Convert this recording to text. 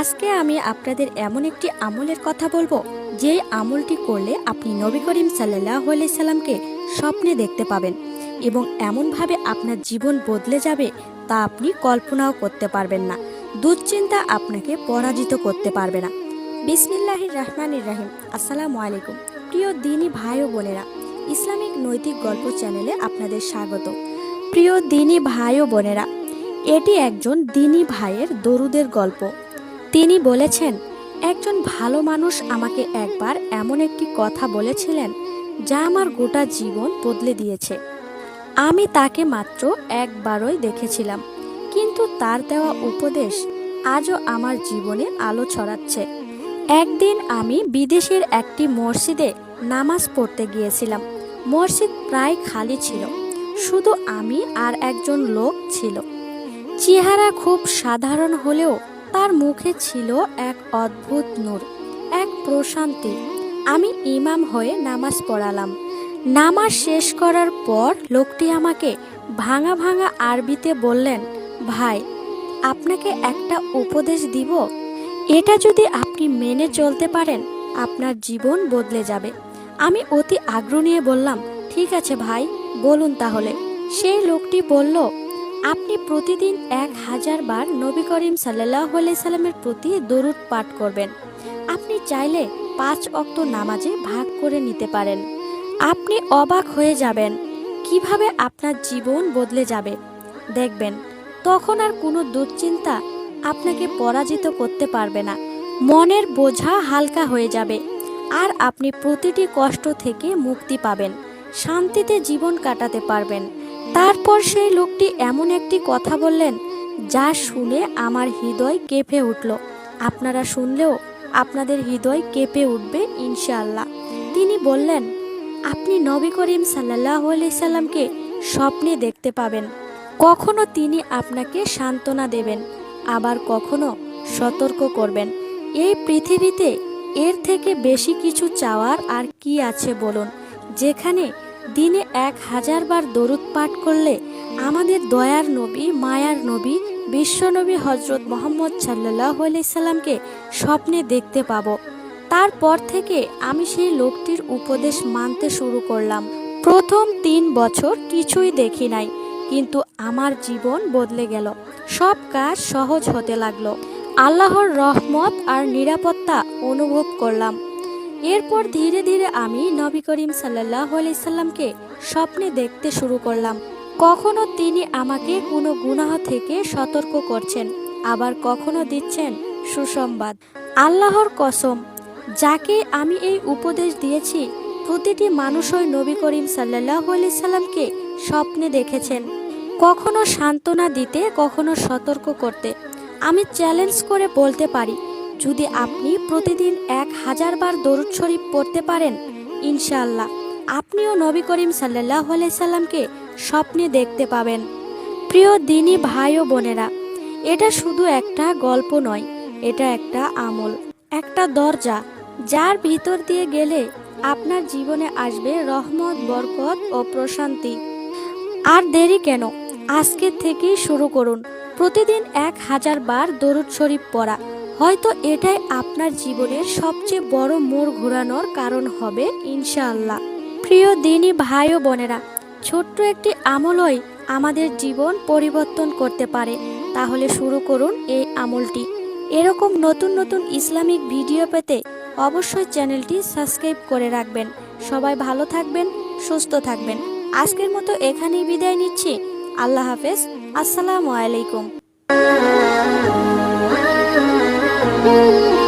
আজকে আমি আপনাদের এমন একটি আমলের কথা বলব যে আমলটি করলে আপনি নবী করিম সাল্লাহ সাল্লামকে স্বপ্নে দেখতে পাবেন এবং এমনভাবে আপনার জীবন বদলে যাবে তা আপনি কল্পনাও করতে পারবেন না, দুশ্চিন্তা আপনাকে পরাজিত করতে পারবে না। বিসমিল্লাহির রহমানির রাহিম। আসসালামু আলাইকুম। প্রিয় দিনী ভাই ও বোনেরা, ইসলামিক নৈতিক গল্প চ্যানেলে আপনাদের স্বাগত। প্রিয় দিনী ভাই ও বোনেরা, এটি একজন দিনী ভাইয়ের দরুদের গল্প। তিনি বলেছেন, একজন ভালো মানুষ আমাকে একবার এমন একটি কথা বলেছিলেন যা আমার গোটা জীবন বদলে দিয়েছে। আমি তাকে মাত্র একবারই দেখেছিলাম, কিন্তু তার দেওয়া উপদেশ আজও আমার জীবনে আলো ছড়াচ্ছে। একদিন আমি বিদেশের একটি মসজিদে নামাজ পড়তে গিয়েছিলাম। মসজিদ প্রায় খালি ছিল, শুধু আমি আর একজন লোক ছিল। চেহারা খুব সাধারণ হলেও তার মুখে ছিল এক অদ্ভুত নূর, এক প্রশান্তি। আমি ইমাম হয়ে নামাজ পড়ালাম। নামাজ শেষ করার পর লোকটি আমাকে ভাঙা ভাঙা আরবিতে বললেন, ভাই, আপনাকে একটা উপদেশ দিব। এটা যদি আপনি মেনে চলতে পারেন, আপনার জীবন বদলে যাবে। আমি অতি আগ্রহ নিয়ে বললাম, ঠিক আছে ভাই, বলুন তাহলে। সেই লোকটি বলল আপনি প্রতিদিন এক হাজার বার নবী করিম সাল্লাহ সাল্লামের প্রতি দরুদ পাঠ করবেন। আপনি চাইলে পাঁচ অক্ত নামাজে ভাগ করে নিতে পারেন। আপনি অবাক হয়ে যাবেন, কীভাবে আপনার জীবন বদলে যাবে। দেখবেন, তখন আর কোনো দুশ্চিন্তা আপনাকে পরাজিত করতে পারবে না। মনের বোঝা হালকা হয়ে যাবে, আর আপনি প্রতিটি কষ্ট থেকে মুক্তি পাবেন, শান্তিতে জীবন কাটাতে পারবেন। তারপর সেই লোকটি এমন একটি কথা বললেন, যা শুনে আমার হৃদয় কেঁপে উঠল। আপনারা শুনলেও আপনাদের হৃদয় কেঁপে উঠবে, ইনশাআল্লাহ। তিনি বললেন, আপনি নবী করিম সাল্লাহ সাল্লামকে স্বপ্নে দেখতে পাবেন। কখনো তিনি আপনাকে সান্ত্বনা দেবেন, আবার কখনো সতর্ক করবেন। এই পৃথিবীতে এর থেকে বেশি কিছু চাওয়ার আর কি আছে বলুন, যেখানে দিনে এক হাজার বার দরুদ পাঠ করলে আমাদের দয়ার নবী, মায়ার নবী বিশ্বনবী হজরত মোহাম্মদ সাল্লাহ সাল্লামকে স্বপ্নে দেখতে পাবো। তারপর থেকে আমি সেই লোকটির উপদেশ মানতে শুরু করলাম। প্রথম তিন বছর কিছুই দেখি নাই, কিন্তু আমার জীবন বদলে গেল। সব কাজ সহজ হতে লাগল। আল্লাহর রহমত আর নিরাপত্তা অনুভব করলাম। এরপর ধীরে ধীরে আমি নবী করিম সাল্লাহ সাল্লামকে স্বপ্নে দেখতে শুরু করলাম। কখনো তিনি আমাকে কোনো গুনাহ থেকে সতর্ক করছেন, আবার কখনো দিচ্ছেন সুসংবাদ। আল্লাহর কসম, যাকে আমি এই উপদেশ দিয়েছি, প্রতিটি মানুষই নবী করিম সাল্লাহ সাল্লামকে স্বপ্নে দেখেছেন। কখনো সান্ত্বনা দিতে, কখনো সতর্ক করতে। আমি চ্যালেঞ্জ করে বলতে পারি যদি আপনি প্রতিদিন এক হাজার বার দরুদ শরীফ পড়তে পারেন, ইনশাআল্লাহ আপনিও নবী করিম সাল্লাহ সাল্লামকে স্বপ্নে দেখতে পাবেন। প্রিয় দিনী ভাই ও বোনেরা, এটা শুধু একটা গল্প নয়, এটা একটা আমল, একটা দরজা যার ভিতর দিয়ে গেলে আপনার জীবনে আসবে রহমত, বরকত ও প্রশান্তি। আর দেরি কেন? আজকে থেকেই শুরু করুন। প্রতিদিন এক হাজার বার দরুদ শরীফ পড়া। হয়তো এটাই আপনার জীবনের সবচেয়ে বড় মোড় ঘোরানোর কারণ হবে ইনশাআল্লাহ। প্রিয় দিনী ভাই ও বোনেরা, ছোট্ট একটি আমলই আমাদের জীবন পরিবর্তন করতে পারে। তাহলে শুরু করুন এই আমলটি। এরকম নতুন নতুন ইসলামিক ভিডিও পেতে অবশ্যই চ্যানেলটি সাবস্ক্রাইব করে রাখবেন। সবাই ভালো থাকবেন, সুস্থ থাকবেন। আজকের মতো এখানেই বিদায় নিচ্ছি। আল্লাহ হাফেজ। আসসালামু আলাইকুম। Ooh.